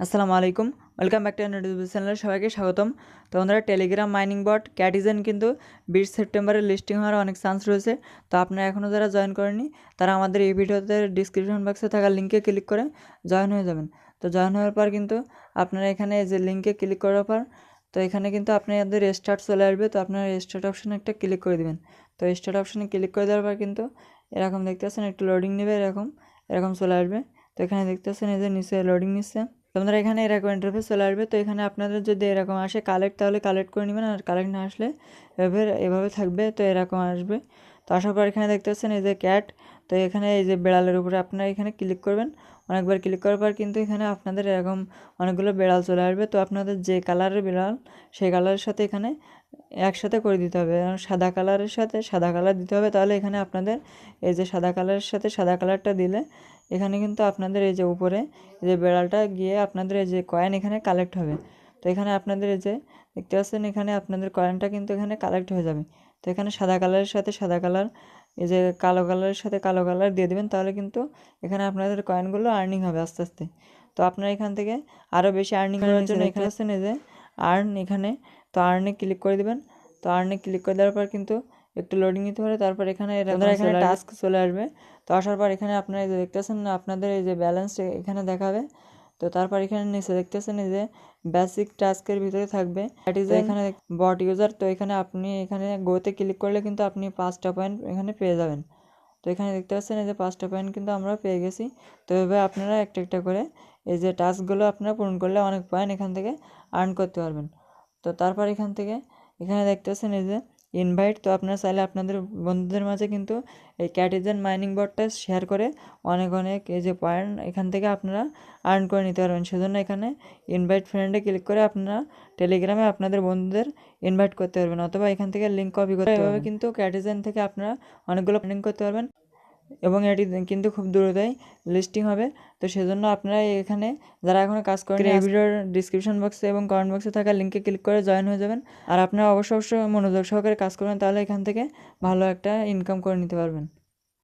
আসসালামু আলাইকুম। Welcome back to YouTube চ্যানেলে, সবাইকে স্বাগতম। তো বন্ধুরা টেলিগ্রাম মাইনিং বট ক্যাটিজেন কিন্তু বিশ সেপ্টেম্বরে লিস্টিং হওয়ার অনেক চান্স রয়েছে। তো আপনারা এখনও যারা জয়েন করেননি, তারা আমাদের এই ভিডিওতে ডিসক্রিপশন বক্সে থাকা লিঙ্কে ক্লিক করে জয়েন হয়ে যাবেন। তো জয়েন হওয়ার পর কিন্তু আপনারা এখানে যে লিঙ্কে ক্লিক করার পর, তো এখানে কিন্তু আপনাদের স্টার্ট চলে আসবে। তো আপনারা স্টার্ট অপশানে একটা ক্লিক করে দিবেন। তো স্টার্ট অপশানে ক্লিক করে দেওয়ার পর কিন্তু এরকম দেখতে পাচ্ছেন একটু লোডিং নেবে, এরকম এরকম চলে আসবে। তো এখানে দেখতে পাচ্ছেন এই যে নিচে লোডিং নিচ্ছে। তোমরা এখানে এরকম ইন্টারফেস চলে আসবে, তো এখানে আপনাদের যদি এরকম আসে কালেক্ট তাহলে কালেক্ট করে নেবেন আর কালেক্ট না আসলে এভাবে এভাবে থাকবে, তো এরকম আসবে। তো আসার পর এখানে দেখতে পাচ্ছেন এই যে ক্যাট তো এখানে এই যে বেড়ালের উপরে আপনারা এখানে ক্লিক করবেন। অনেকবার ক্লিক করার পর কিন্তু এখানে আপনাদের এরকম অনেকগুলো বেড়াল চলে আসবে। তো আপনাদের যে কালারের বেড়াল, সেই কালারের সাথে এখানে একসাথে করে দিতে হবে। সাদা কালারের সাথে সাদা কালার দিতে হবে, তাহলে এখানে আপনাদের এই যে সাদা কালারের সাথে সাদা কালারটা দিলে এখানে কিন্তু আপনাদের এই যে উপরে যে বেড়ালটা গিয়ে আপনাদের এই যে কয়েন এখানে কালেক্ট হবে। তো এখানে আপনাদের এই যে দেখতে পাচ্ছেন, এখানে আপনাদের কয়েনটা কিন্তু এখানে কালেক্ট হয়ে যাবে। তো এখানে সাদা কালারের সাথে সাদা কালার এই যে কালো কালারের সাথে কালো কালার দিয়ে দেবেন তাহলে কিন্তু এখানে আপনাদের কয়েনগুলো আর্নিং হবে আস্তে আস্তে। তো আপনারা এখান থেকে আরও বেশি আর্নিং করার জন্য এখানে আসছেন এই যে আর্ন এখানে। তো আর্নে ক্লিক করে দেবেন। তো আর্নে ক্লিক করে দেওয়ার পর কিন্তু একটু লোডিং নিতে পারে তারপর এখানে এখানে টাস্ক চলে আসবে। তো আসার পর এখানে আপনারা দেখতেছেন আপনাদের এই যে ব্যালেন্স এখানে দেখাবে। তো তারপর এখানে নিচে দেখতেছেন এই যে বেসিক টাস্কের ভিতরে থাকবে। দ্যাট ইজ এখানে বট ইউজার তো এখানে আপনি এখানে গোতে ক্লিক করলে কিন্তু আপনি পাঁচটা পয়েন্ট এখানে পেয়ে যাবেন। তো এখানে দেখতে পাচ্ছেন এই যে পাঁচটা পয়েন্ট কিন্তু আমরা পেয়ে গেছি। তো এভাবে আপনারা একটা একটা করে এই যে টাস্কগুলো আপনারা পূরণ করলে অনেক পয়েন্ট এখান থেকে আর্ন করতে পারবেন। তো তারপর এখান থেকে এখানে দেখতে পাচ্ছেন এই যে ইনভাইট তো আপনারা চাইলে আপনাদের বন্ধুদের মাঝে কিন্তু এই ক্যাটিজেন মাইনিং বোর্ডটা শেয়ার করে অনেক অনেক এই যে পয়েন্ট এখান থেকে আপনারা আর্ন করে নিতে পারবেন। সেজন্য এখানে ইনভাইট ফ্রেন্ডে ক্লিক করে আপনারা টেলিগ্রামে আপনাদের বন্ধুদের ইনভাইট করতে পারবেন অথবা এখান থেকে লিঙ্ক কপি করতে এভাবে কিন্তু ক্যাটিজেন থেকে আপনারা অনেকগুলো প্ল্যানিং করতে পারবেন। এবং এটি কিন্তু খুব দ্রুতই লিস্টিং হবে। তো সেজন্য আপনারা এখানে যারা এখনও কাজ করেন এই ভিডিওর ডিসক্রিপশন বক্সে এবং কমেন্ট বক্সে থাকা লিঙ্কে ক্লিক করে জয়েন হয়ে যাবেন। আর আপনারা অবশ্য অবশ্যই মনোযোগ সহকারে কাজ করবেন তাহলে এখান থেকে ভালো একটা ইনকাম করে নিতে পারবেন।